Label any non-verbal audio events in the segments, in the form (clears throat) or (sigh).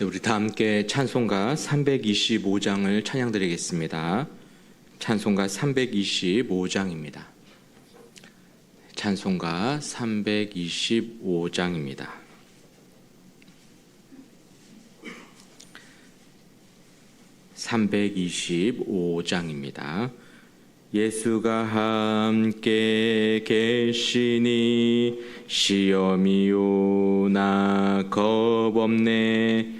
네, 우리 다 함께 찬송가 325장을 찬양드리겠습니다. 찬송가 325장입니다. 찬송가 325장입니다. (325장입니다) 예수가 함께 계시니 시험이 오나 겁없네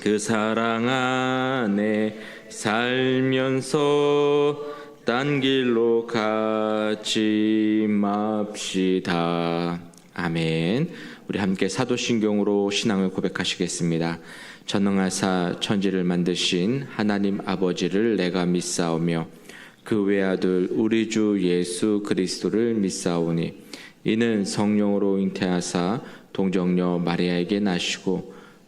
그 사랑 안에 살면서 딴 길로 가지 맙시다. 아멘. 우리 함께 사도신경으로 신앙을 고백하시겠습니다. 전능하사 천지를 만드신 하나님 아버지를 내가 믿사오며 그 외아들 우리 주 예수 그리스도를 믿사오니 이는 성령으로 잉태하사 동정녀 마리아에게 나시고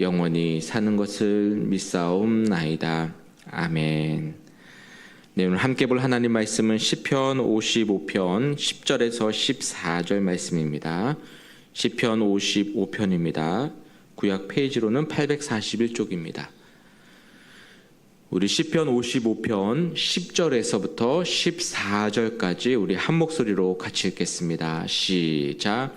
영원히 사는 것을 믿사옵나이다. 아멘. 네, 오늘 함께 볼 하나님 말씀은 시편 55편 10절에서 14절 말씀입니다. 시편 55편입니다. 구약 페이지로는 841쪽입니다. 우리 시편 55편 10절에서부터 14절까지 우리 한 목소리로 같이 읽겠습니다. 시작.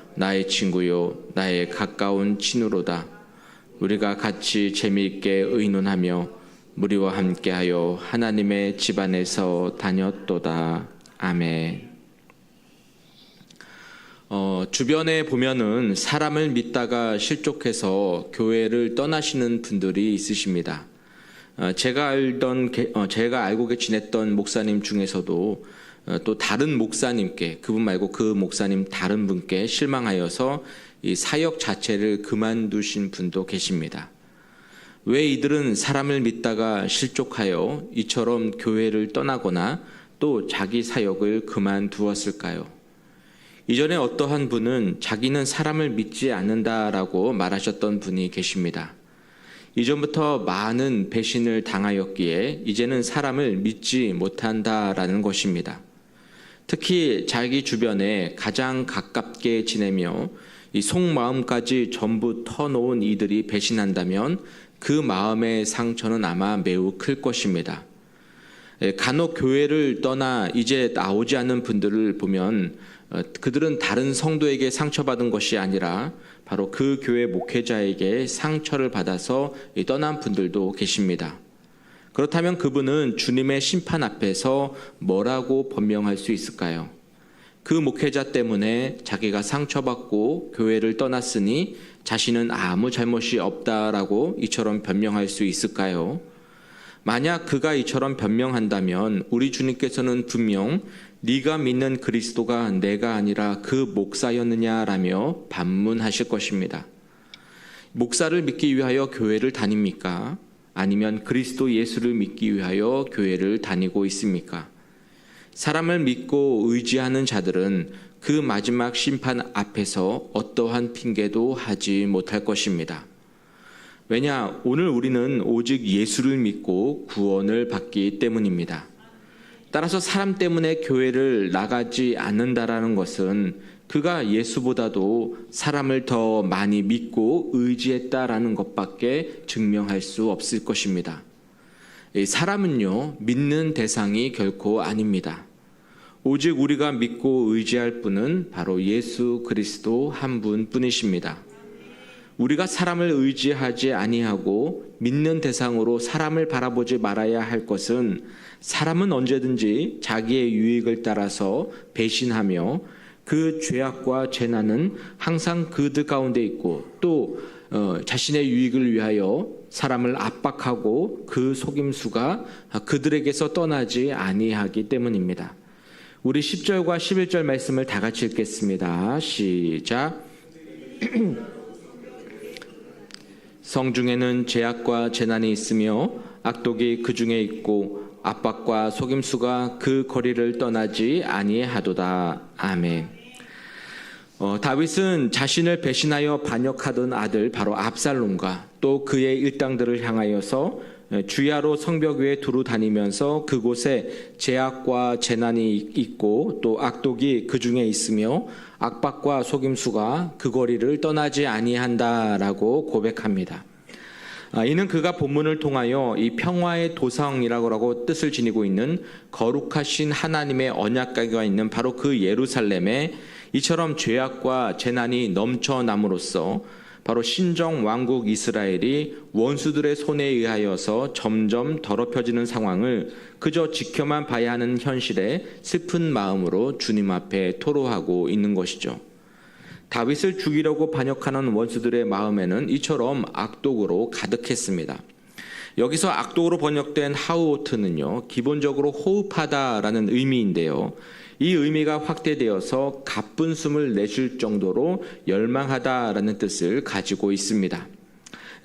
나의 친구요, 나의 가까운 친우로다. 우리가 같이 재미있게 의논하며 무리와 함께하여 하나님의 집안에서 다녔도다. 아멘. 어, 주변에 보면은 사람을 믿다가 실족해서 교회를 떠나시는 분들이 있으십니다. 어, 제가 알던 게- 어, 제가 알고 계- 지냈던 목사님 중에서도 어, 또 다른 목사님께 그분 말고 그 목사님 다른 분께 실망하여서 이 사역 자체를 그만두신 분도 계십니다. 왜 이들은 사람을 믿다가 실족하여 이처럼 교회를 떠나거나 또 자기 사역을 그만두었을까요? 이전에 어떠한 분은 자기는 사람을 믿지 않는다라고 말하셨던 분이 계십니다. 이전부터 많은 배신을 당하였기에 이제는 사람을 믿지 못한다라는 것입니다. 특히 자기 주변에 가장 가깝게 지내며 이 속마음까지 전부 터놓은 이들이 배신한다면 그 마음의 상처는 아마 매우 클 것입니다. 예, 간혹 교회를 떠나 이제 나오지 않는 분들을 보면 어, 그들은 다른 성도에게 상처받은 것이 아니라 바로 그 교회 목회자에게 상처를 받아서 이 떠난 분들도 계십니다. 그렇다면 그분은 주님의 심판 앞에서 뭐라고 변명할 수 있을까요? 그 목회자 때문에 자기가 상처받고 교회를 떠났으니 자신은 아무 잘못이 없다라고 이처럼 변명할 수 있을까요? 만약 그가 이처럼 변명한다면 우리 주님께서는 분명 네가 믿는 그리스도가 내가 아니라 그 목사였느냐라며 반문하실 것입니다. 목사를 믿기 위하여 교회를 다닙니까? 아니면 그리스도 예수를 믿기 위하여 교회를 다니고 있습니까? 사람을 믿고 의지하는 자들은 그 마지막 심판 앞에서 어떠한 핑계도 하지 못할 것입니다. 왜냐, 오늘 우리는 오직 예수를 믿고 구원을 받기 때문입니다. 따라서 사람 때문에 교회를 나가지 않는다라는 것은 그가 예수보다도 사람을 더 많이 믿고 의지했다라는 것밖에 증명할 수 없을 것입니다. 이 사람은요, 믿는 대상이 결코 아닙니다. 오직 우리가 믿고 의지할 분은 바로 예수 그리스도 한 분 뿐이십니다. 우리가 사람을 의지하지 아니하고 믿는 대상으로 사람을 바라보지 말아야 할 것은 사람은 언제든지 자기의 유익을 따라서 배신하며 그 죄악과 재난은 항상 그들 가운데 있고 또 어, 자신의 유익을 위하여 사람을 압박하고 그 속임수가 그들에게서 떠나지 아니하기 때문입니다. 우리 10절과 11절 말씀을 다 같이 읽겠습니다. 시작. (clears throat) 성 중에는 죄악과 재난이 있으며 악독이 그 중에 있고 압박과 속임수가 그 거리를 떠나지 아니하도다. 아멘. 어, 다윗은 자신을 배신하여 반역하던 아들 바로 압살롬과 또 그의 일당들을 향하여서 주야로 성벽 위에 두루 다니면서 그곳에 죄악과 재난이 있고 또 악독이 그 중에 있으며 악박과 속임수가 그 거리를 떠나지 아니한다라고 고백합니다. 아, 이는 그가 본문을 통하여 이 평화의 도성이라고 뜻을 지니고 있는 거룩하신 하나님의 언약가가 있는 바로 그 예루살렘에 이처럼 죄악과 재난이 넘쳐남으로써 바로 신정 왕국 이스라엘이 원수들의 손에 의하여서 점점 더럽혀지는 상황을 그저 지켜만 봐야 하는 현실에 슬픈 마음으로 주님 앞에 토로하고 있는 것이죠. 다윗을 죽이려고 반역하는 원수들의 마음에는 이처럼 악독으로 가득했습니다. 여기서 악독으로 번역된 하우오트는요, 기본적으로 호흡하다라는 의미인데요. 이 의미가 확대되어서 가쁜 숨을 내쉴 정도로 열망하다라는 뜻을 가지고 있습니다.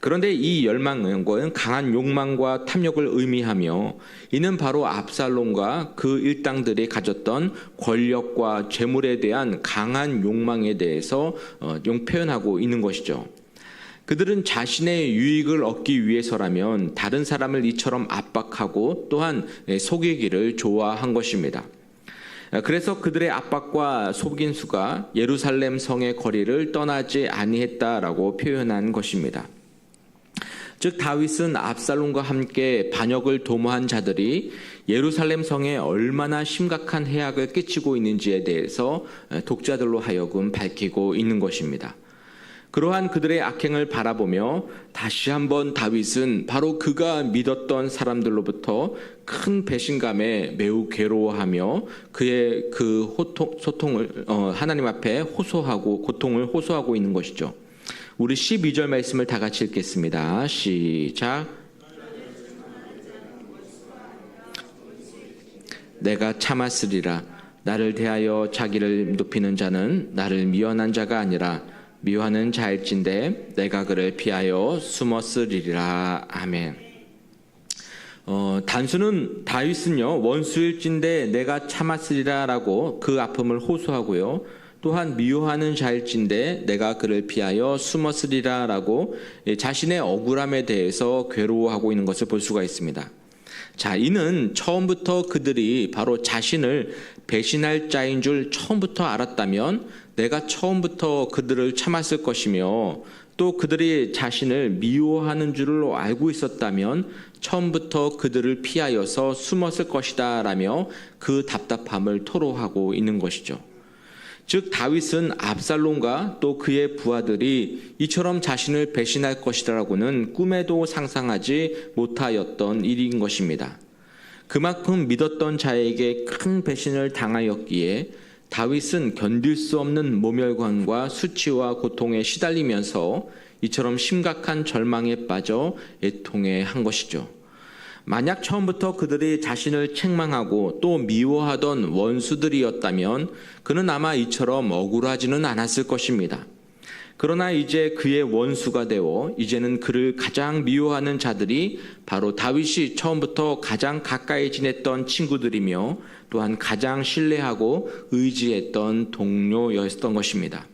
그런데 이 열망은 강한 욕망과 탐욕을 의미하며 이는 바로 압살롬과 그 일당들이 가졌던 권력과 재물에 대한 강한 욕망에 대해서 어, 표현하고 있는 것이죠. 그들은 자신의 유익을 얻기 위해서라면 다른 사람을 이처럼 압박하고 또한 속이기를 좋아한 것입니다. 그래서 그들의 압박과 속인수가 예루살렘 성의 거리를 떠나지 아니했다라고 표현한 것입니다. 즉 다윗은 압살롬과 함께 반역을 도모한 자들이 예루살렘 성에 얼마나 심각한 해악을 끼치고 있는지에 대해서 독자들로 하여금 밝히고 있는 것입니다. 그러한 그들의 악행을 바라보며 다시 한번 다윗은 바로 그가 믿었던 사람들로부터 큰 배신감에 매우 괴로워하며 그의 그 호통, 소통을 어, 하나님 앞에 호소하고 고통을 호소하고 있는 것이죠. 우리 12절 말씀을 다 같이 읽겠습니다. 시작. 내가 참았으리라. 나를 대하여 자기를 높이는 자는 나를 미워하는 자가 아니라 미워하는 자일진데 내가 그를 피하여 숨었으리라. 아멘. 어, 단수는 다윗은요 원수일진데 내가 참았으리라라고 그 아픔을 호소하고요. 또한 미워하는 자일진데 내가 그를 피하여 숨었으리라라고 자신의 억울함에 대해서 괴로워하고 있는 것을 볼 수가 있습니다. 자, 이는 처음부터 그들이 바로 자신을 배신할 자인 줄 처음부터 알았다면 내가 처음부터 그들을 참았을 것이며 또 그들이 자신을 미워하는 줄로 알고 있었다면 처음부터 그들을 피하여서 숨었을 것이다 라며 그 답답함을 토로하고 있는 것이죠. 즉 다윗은 압살롬과 또 그의 부하들이 이처럼 자신을 배신할 것이라고는 꿈에도 상상하지 못하였던 일인 것입니다. 그만큼 믿었던 자에게 큰 배신을 당하였기에 다윗은 견딜 수 없는 모멸관과 수치와 고통에 시달리면서 이처럼 심각한 절망에 빠져 애통해 한 것이죠. 만약 처음부터 그들이 자신을 책망하고 또 미워하던 원수들이었다면 그는 아마 이처럼 억울하지는 않았을 것입니다. 그러나 이제 그의 원수가 되어 이제는 그를 가장 미워하는 자들이 바로 다윗이 처음부터 가장 가까이 지냈던 친구들이며 또한 가장 신뢰하고 의지했던 동료였던 것입니다.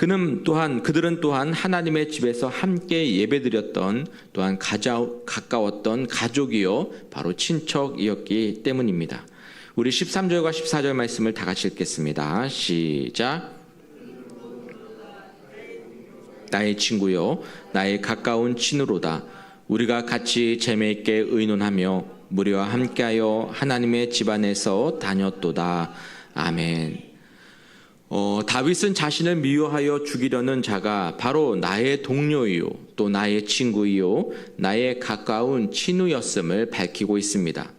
그는 또한 그들은 또한 하나님의 집에서 함께 예배드렸던 또한 가장 가까웠던 가족이요 바로 친척이었기 때문입니다. 우리 13절과 14절 말씀을 다 같이 읽겠습니다. 시작. 나의 친구요 나의 가까운 친으로다 우리가 같이 재미있게 의논하며 무리와 함께하여 하나님의 집안에서 다녔도다 아멘. 어, 다윗은 자신을 미워하여 죽이려는 자가 바로 나의 동료이요, 또 나의 친구이요, 나의 가까운 친우였음을 밝히고 있습니다.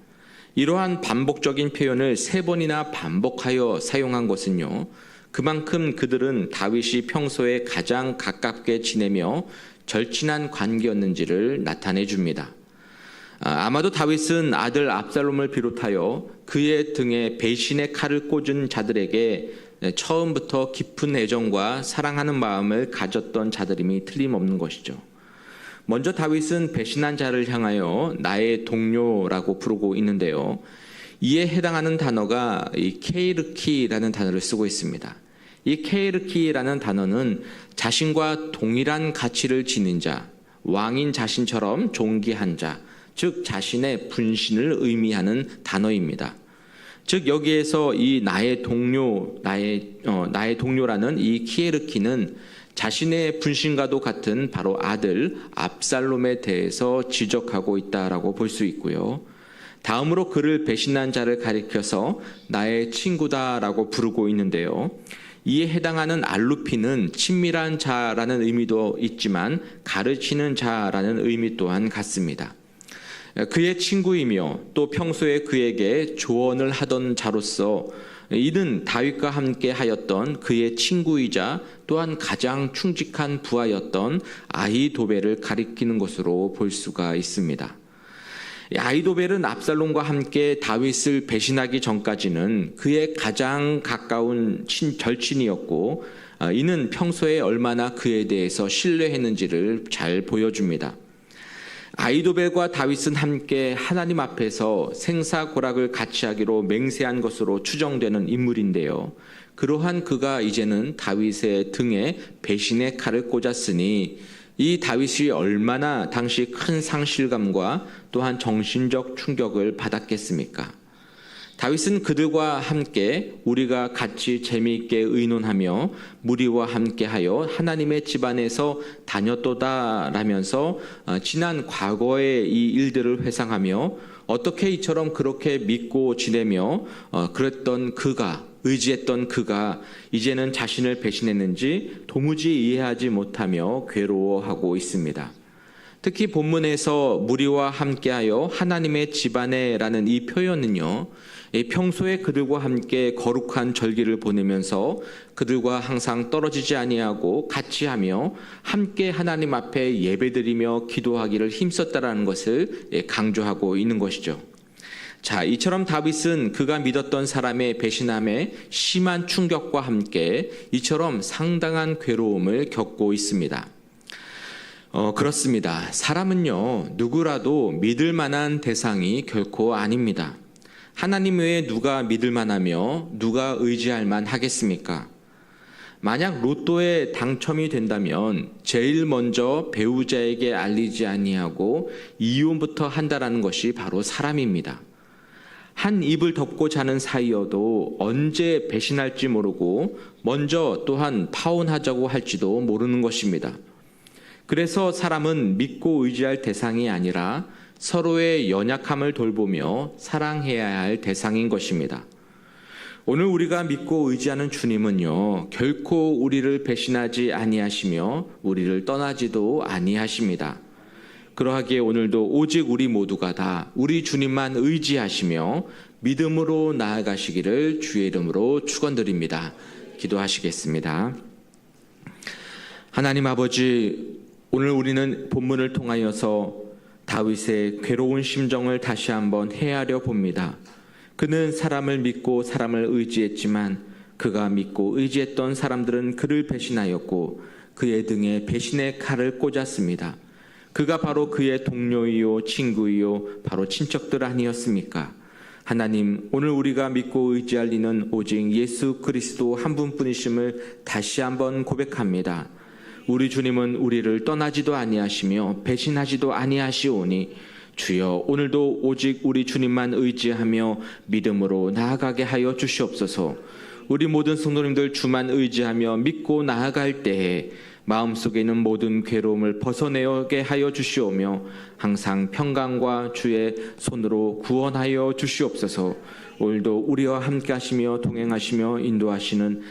이러한 반복적인 표현을 세 번이나 반복하여 사용한 것은요, 그만큼 그들은 다윗이 평소에 가장 가깝게 지내며 절친한 관계였는지를 나타내 줍니다. 아, 아마도 다윗은 아들 압살롬을 비롯하여 그의 등에 배신의 칼을 꽂은 자들에게 네, 처음부터 깊은 애정과 사랑하는 마음을 가졌던 자들임이 틀림없는 것이죠. 먼저 다윗은 배신한 자를 향하여 나의 동료라고 부르고 있는데요. 이에 해당하는 단어가 이 케이르키라는 단어를 쓰고 있습니다. 이 케이르키라는 단어는 자신과 동일한 가치를 지닌 자, 왕인 자신처럼 존귀한 자, 즉 자신의 분신을 의미하는 단어입니다. 즉 여기에서 이 나의 동료, 나의 어, 나의 동료라는 이 키에르키는 자신의 분신과도 같은 바로 아들 압살롬에 대해서 지적하고 있다라고 볼 수 있고요. 다음으로 그를 배신한 자를 가리켜서 나의 친구다라고 부르고 있는데요. 이에 해당하는 알루피는 친밀한 자라는 의미도 있지만 가르치는 자라는 의미 또한 같습니다. 그의 친구이며 또 평소에 그에게 조언을 하던 자로서 이는 다윗과 함께 하였던 그의 친구이자 또한 가장 충직한 부하였던 아히도벨을 가리키는 것으로 볼 수가 있습니다. 아이도벨은 압살롬과 함께 다윗을 배신하기 전까지는 그의 가장 가까운 친 절친이었고 아, 이는 평소에 얼마나 그에 대해서 신뢰했는지를 잘 보여줍니다. 아이도벨과 다윗은 함께 하나님 앞에서 생사고락을 같이 하기로 맹세한 것으로 추정되는 인물인데요. 그러한 그가 이제는 다윗의 등에 배신의 칼을 꽂았으니 이 다윗이 얼마나 당시 큰 상실감과 또한 정신적 충격을 받았겠습니까? 다윗은 그들과 함께 우리가 같이 재미있게 의논하며 무리와 함께하여 하나님의 집안에서 다녔도다라면서 어, 지난 과거의 이 일들을 회상하며 어떻게 이처럼 그렇게 믿고 지내며 어, 그랬던 그가 의지했던 그가 이제는 자신을 배신했는지 도무지 이해하지 못하며 괴로워하고 있습니다. 특히 본문에서 무리와 함께하여 하나님의 집안에라는 이 표현은요, 이 평소에 그들과 함께 거룩한 절기를 보내면서 그들과 항상 떨어지지 아니하고 같이 하며 함께 하나님 앞에 예배드리며 기도하기를 힘썼다라는 것을 예, 강조하고 있는 것이죠. 자, 이처럼 다윗은 그가 믿었던 사람의 배신함에 심한 충격과 함께 이처럼 상당한 괴로움을 겪고 있습니다. 어, 그렇습니다. 사람은요, 누구라도 믿을 만한 대상이 결코 아닙니다. 하나님 외에 누가 믿을 만하며 누가 의지할 만 하겠습니까? 만약 로또에 당첨이 된다면 제일 먼저 배우자에게 알리지 아니하고 이혼부터 한다라는 것이 바로 사람입니다. 한 입을 덮고 자는 사이여도 언제 배신할지 모르고 먼저 또한 파혼하자고 할지도 모르는 것입니다. 그래서 사람은 믿고 의지할 대상이 아니라 서로의 연약함을 돌보며 사랑해야 할 대상인 것입니다. 오늘 우리가 믿고 의지하는 주님은요, 결코 우리를 배신하지 아니하시며 우리를 떠나지도 아니하십니다. 그러하기에 오늘도 오직 우리 모두가 다 우리 주님만 의지하시며 믿음으로 나아가시기를 주의 이름으로 축원드립니다. 기도하시겠습니다. 하나님 아버지 오늘 우리는 본문을 통하여서 다윗의 괴로운 심정을 다시 한번 헤아려 봅니다. 그는 사람을 믿고 사람을 의지했지만 그가 믿고 의지했던 사람들은 그를 배신하였고 그의 등에 배신의 칼을 꽂았습니다. 그가 바로 그의 동료이요 친구이요 바로 친척들 아니었습니까? 하나님 오늘 우리가 믿고 의지할 이는 오직 예수 그리스도 한 분뿐이심을 다시 한번 고백합니다. 우리 주님은 우리를 떠나지도 아니하시며 배신하지도 아니하시오니 주여 오늘도 오직 우리 주님만 의지하며 믿음으로 나아가게 하여 주시옵소서. 우리 모든 성도님들 주만 의지하며 믿고 나아갈 때에 마음속에 있는 모든 괴로움을 벗어내게 하여 주시오며 항상 평강과 주의 손으로 구원하여 주시옵소서. 오늘도 우리와 함께 하시며 동행하시며 인도하시는